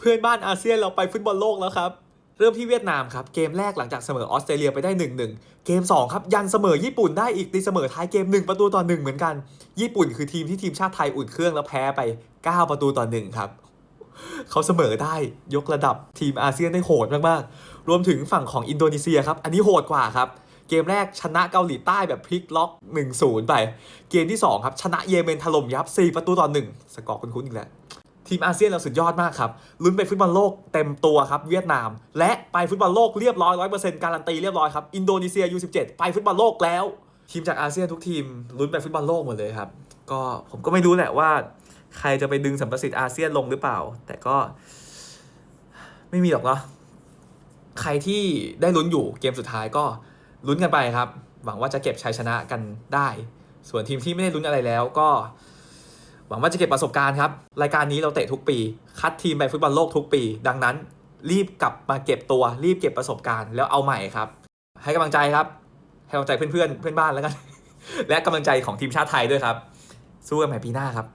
เพื่อนบ้านอาเซียนเราไปฟุตบอลโลกแล้วครับเริ่มที่เวียดนามครับ เกมแรกหลังจากเสมอออสเตรเลียไปได้ 1-1 เกม 2 ครับ ยังเสมอญี่ปุ่นได้อีกตีเสมอท้ายเกม 1 ประตูต่อ 1 เหมือนกัน ญี่ปุ่นคือทีมที่ทีมชาติไทยอุ่นเครื่องแล้วแพ้ไป 9 ประตูต่อ 1 ครับ เขาเสมอได้ยกระดับทีมอาเซียนได้โหดมากๆ รวมถึงฝั่งของอินโดนีเซียครับ อันนี้โหดกว่าครับ เกมแรกชนะเกาหลีใต้แบบพลิกล็อก 1-0 ไป เกมที่2ครับชนะเยเมนถล่มยับ 4 ประตูต่อ 1 สกอร์คุ้นๆอีกแล้ว ทีมอาเซียนเราสุดยอดมากครับลุ้นไปฟุตบอลโลกเต็มตัวครับเวียดนาม และไปฟุตบอลโลกเรียบร้อยร้อยเปอร์เซ็นต์การันตีเรียบร้อยครับอินโดนีเซีย U17 ไปฟุตบอลโลกแล้ว ทีมจากอาเซียนทุกทีมลุ้นไปฟุตบอลโลกหมดเลยครับก็ผมก็ไม่รู้แหละว่า ใครจะไปดึงสัมประสิทธิ์อาเซียนลงหรือเปล่า แต่ก็ ไม่มีหรอกเนาะใครที่ได้ลุ้นอยู่เกมสุดท้ายก็ลุ้นกันไปครับ หวังว่าจะเก็บชัยชนะกันได้ ส่วนทีมที่ไม่ได้ลุ้นอะไรแล้วก็ หวังว่าจะเก็บประสบการณ์ครับ รายการนี้เราเตะทุกปี คัดทีมไปฟุตบอลโลกทุกปี ดังนั้น รีบกลับมาเก็บตัว รีบเก็บประสบการณ์แล้วเอาใหม่ครับ ให้กำลังใจครับ ให้กำลังใจเพื่อนเพื่อนเพื่อนบ้านแล้วกัน และกำลังใจของทีมชาติไทยด้วยครับ สู้กันใหม่ปีหน้าครับ